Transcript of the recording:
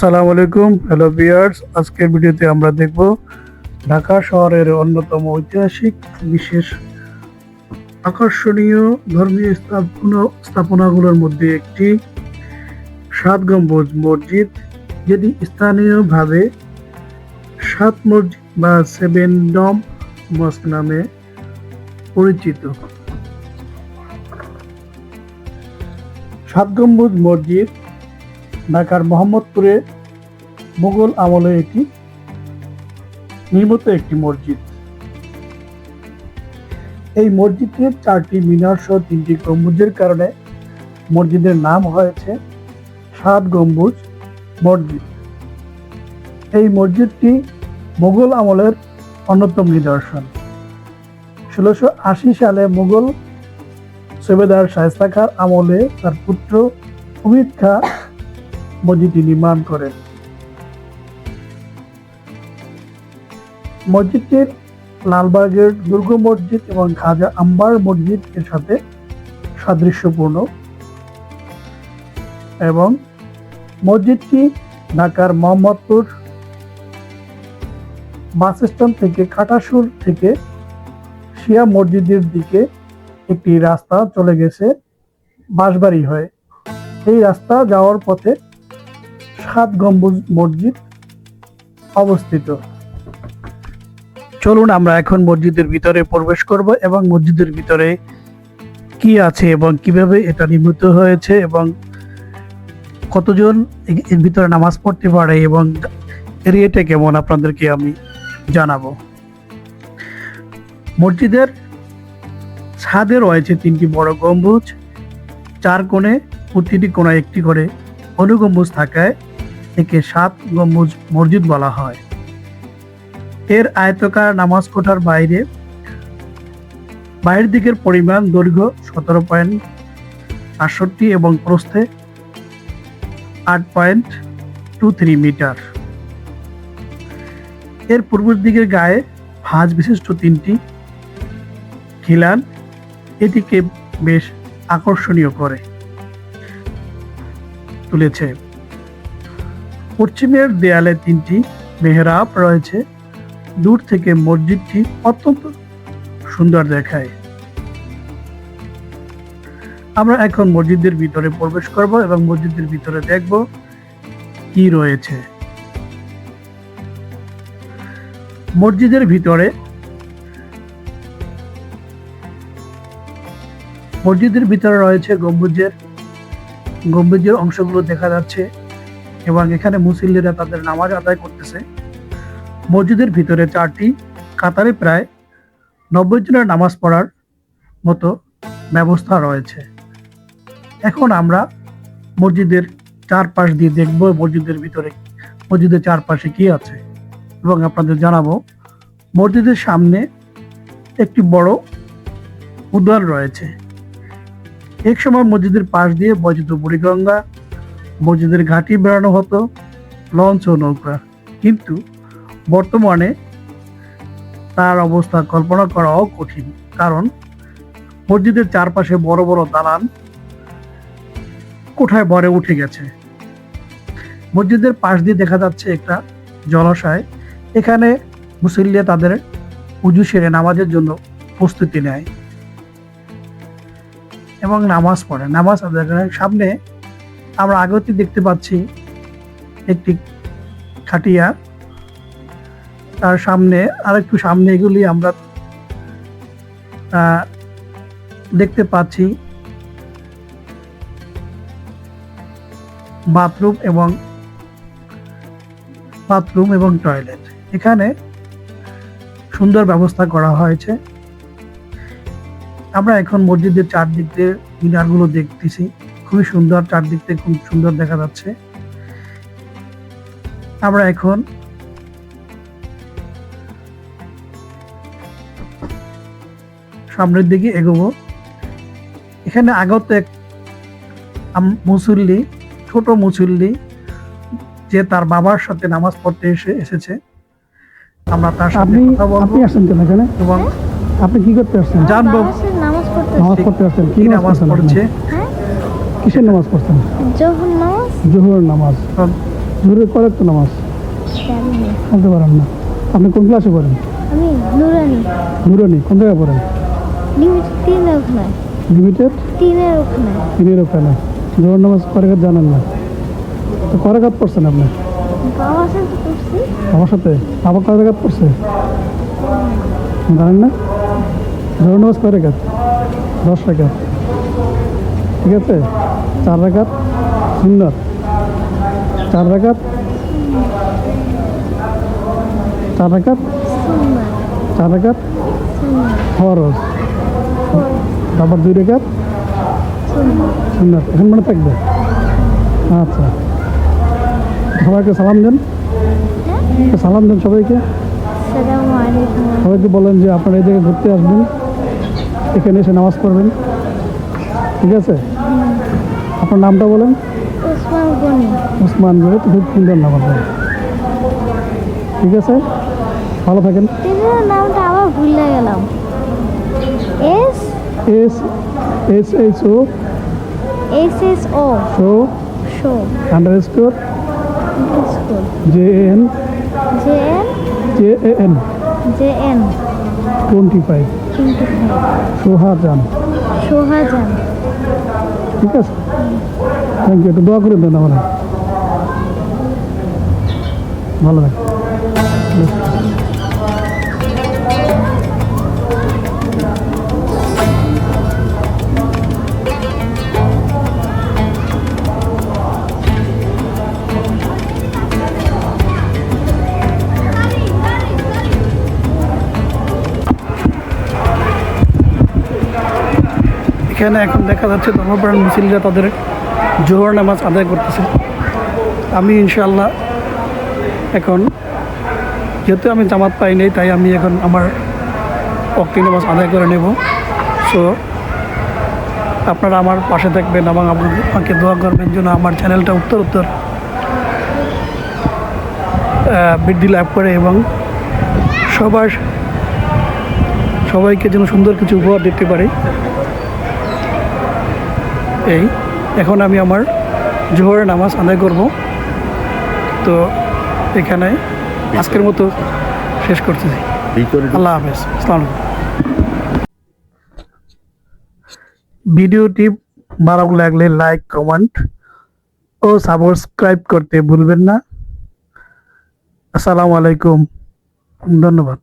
আসসালামু আলাইকুম, হ্যালো বিয়ার্স আজকের ভিডিওতে আমরা দেখব ঢাকা শহরের অন্যতম ঐতিহাসিক, বিশেষ, আকর্ষণীয়, ধর্মীয় স্থাপনা স্থাপনাগুলোর মধ্যে একটি সাত গম্বুজ মসজিদ, যেটি স্থানীয়ভাবে সাত মসজিদ বা সেভেন ডম মস্ক নামে পরিচিত। সাত গম্বুজ মসজিদ ঢাকার মোহাম্মদপুরে মুঘল আমলে এটি নির্মিত একটি মসজিদ। এই মসজিদের চারটি মিনার সহ তিনটি গম্বুজের কারণে মসজিদের নাম হয়েছে সাত গম্বুজ মসজিদ। এই মসজিদটি মুঘল আমলের অন্যতম নিদর্শন। ষোলোশো আশি সালে মুঘল সুবেদার শায়স্তা খার আমলে তার পুত্র অমিত খা মসজিদটি নির্মাণ করেন। মসজিদটির লালবাগের দুর্গ মসজিদ এবং খাজা আম্বার মসজিদ এর সাথে সাদৃশ্যপূর্ণ এবং মসজিদটি ঢাকার মোহাম্মদপুর বাস স্ট্যান্ড থেকে খাটাসুর থেকে শিয়া মসজিদের দিকে একটি রাস্তা চলে গেছে বাঁশবাড়ি হয়ে। এই রাস্তা যাওয়ার পথে সাত গম্বুজ মসজিদ অবস্থিত। চলুন আমরা এখন মসজিদের ভিতরে প্রবেশ করব এবং মসজিদের ভিতরে কি আছে এবং কীভাবে এটা নির্মিত হয়েছে এবং কতজন এর ভিতরে নামাজ পড়তে পারে এবং এরিয়াটা কেমন আপনাদেরকে আমি জানাব। মসজিদের ছাদে রয়েছে তিনটি বড় গম্বুজ, চার কোণে প্রতিটি কোণায় একটি করে অনুগম্বুজ থাকায় একে সাত গম্বুজ মসজিদ বলা হয়। এর আয়তকার নামাজ কোঠার বাইরে, বাইরের দিকের পরিমাণ দৈর্ঘ্য সতেরো পয়েন্ট আটষট্টি এবং প্রস্থে আট পয়েন্ট টু থ্রি মিটার। এর পূর্ব দিকের গায়ে ভাঁজ বিশিষ্ট তিনটি খিলান, এটিকে বেশ আকর্ষণীয় করে তুলেছে। পশ্চিমের দেয়ালে তিনটি মেহরাব রয়েছে। দূর থেকে মসজিদটি অত্যন্ত সুন্দর দেখায়। আমরা এখন মসজিদের ভিতরে প্রবেশ করব এবং মসজিদের ভিতরে দেখব কি রয়েছে। মসজিদের ভিতরে মসজিদের ভিতরে রয়েছে গম্বুজের গম্বুজের অংশগুলো দেখা যাচ্ছে। এবং এখানে মুসল্লিরা তাদের নামাজ আদায় করতেছে। মসজিদের ভিতরে চারটি, কাতারে প্রায় নব্বই জনের নামাজ পড়ার মতো ব্যবস্থা রয়েছে। এখন আমরা মসজিদের চারপাশ দিয়ে দেখব মসজিদের ভিতরে, মসজিদের চারপাশে কি আছে। এবং আপনাদের জানাব, মসজিদের সামনে একটি বড় উদ্যান রয়েছে। এক সময় মসজিদের পাশ দিয়ে বৈদ্যুত বুড়িগঙ্গা মসজিদের ঘাটি বেড়ানো হতো, লঞ্চ ও নৌকা। কিন্তু বর্তমানে তার অবস্থা কল্পনা করাও কঠিন, কারণ মসজিদের চারপাশে বড় বড় দালান কোঠায় ভরে উঠে গেছে। মসজিদের পাশ দিয়ে দেখা যাচ্ছে একটা জলাশয়। এখানে মুসল্লিয়া তাদের উজু সেরে নামাজের জন্য প্রস্তুতি নেয় এবং নামাজ পড়ে। নামাজ আদায় সামনে আমরা আগতে দেখতে পাচ্ছি একটি খাটিয়া। তার সামনে, আরেকটু সামনে এগুলি আমরা দেখতে পাচ্ছি। বাথরুম এবং বাথরুম এবং টয়লেট। এখানে সুন্দর ব্যবস্থা করা হয়েছে। আমরা এখন মসজিদের চারদিক দিয়ে মিনারগুলো দেখতেছি। খুবই সুন্দর চারদিক থেকে খুব সুন্দর দেখা যাচ্ছে। আমরা এখন সামনের দিকে এগোবো। এখানে আগত এক আম- মুসল্লি ছোট মুসল্লি যে তার বাবার সাথে নামাজ পড়তে এসে এসেছে। আমরা তার সাথে কথা বলব আপনি কেন এখানে? এবং আপনি কি করতে আসছেন? জানব নামাজ পড়তে আসছেন কি নামাজ পড়ছে? কিসের নামাজ পড়ছেন? জোহর নামাজ? জোহর নামাজ। জোহরের পরে তো নামাজ। জানি না। বলতে পারেন না। আপনি কোন ক্লাসে পড়েন? আমি নুরানি। নুরানি কোন জায়গায় পড়েন? লিমিট তিনের ওখানে লিমিটেড তিনের ওখানে তিনের ওখানে। জোহর নামাজ করেকাত জানেন না? তো করেকাত পড়ছেন আপনি? বাবার সাথে করছি আমার সাথে? আবার করেকাত পড়ছে? জানেন না? জোহর নামাজ দশ ঠিক আছে? চার রেখাত সুন্দর চার রেখাত চার রেখাত চার রেখাত ফরজ। তারপর দুই রেখাত সুন্দর এখন মনে থাকবে? আচ্ছা। সবাইকে সালাম দেন। একটু সালাম দেন সবাইকে। সবাইকে বলেন যে আপনারা এই জায়গায় ঘুরতে আসবেন। এখানে এসে নামাজ পড়বেন। ঠিক আছে? আপনার নামটা বলেন? ওসমান গনি। উসমান গনি খুব সুন্দর নাম আপনার। ঠিক আছে? ভালো থাকেন। নামটা আবার ভুলে গেলাম। S? S S H O? S S O. Show. Show underscore J N J N J A N J N twenty five twenty five Sohajan. Sohajan. ঠিক আছে? থ্যাংক ইউ একটু দোয়া করে দেন আমার ভালো থাকে এখানে এখন দেখা যাচ্ছে ধর্মপ্রাণ মিছিলরা তাদের জোহর নামাজ আদায় করতেছে। আমি ইনশাল্লাহ এখন, যেহেতু আমি জামাত পাই নাই, তাই আমি এখন আমার অক্তি নামাজ আদায় করে নেব। সো আপনারা আমার পাশে থাকবেন এবং আমাকে দোয়া করবেন যেন আমার চ্যানেলটা উত্তর উত্তর বৃদ্ধি লাভ করে এবং সবার সবাইকে যেন সুন্দর কিছু উপহার দিতে পারি। এই এখন আমি আমার জোহরের নামাজ আদায় করব। তো এখানে আজকের মতো শেষ করতেছি। আল্লাহ হাফেজ আসসালামু ভিডিওটি ভালো লাগলে লাইক কমেন্ট ও সাবস্ক্রাইব করতে ভুলবেন না। আসসালামু আলাইকুম ধন্যবাদ।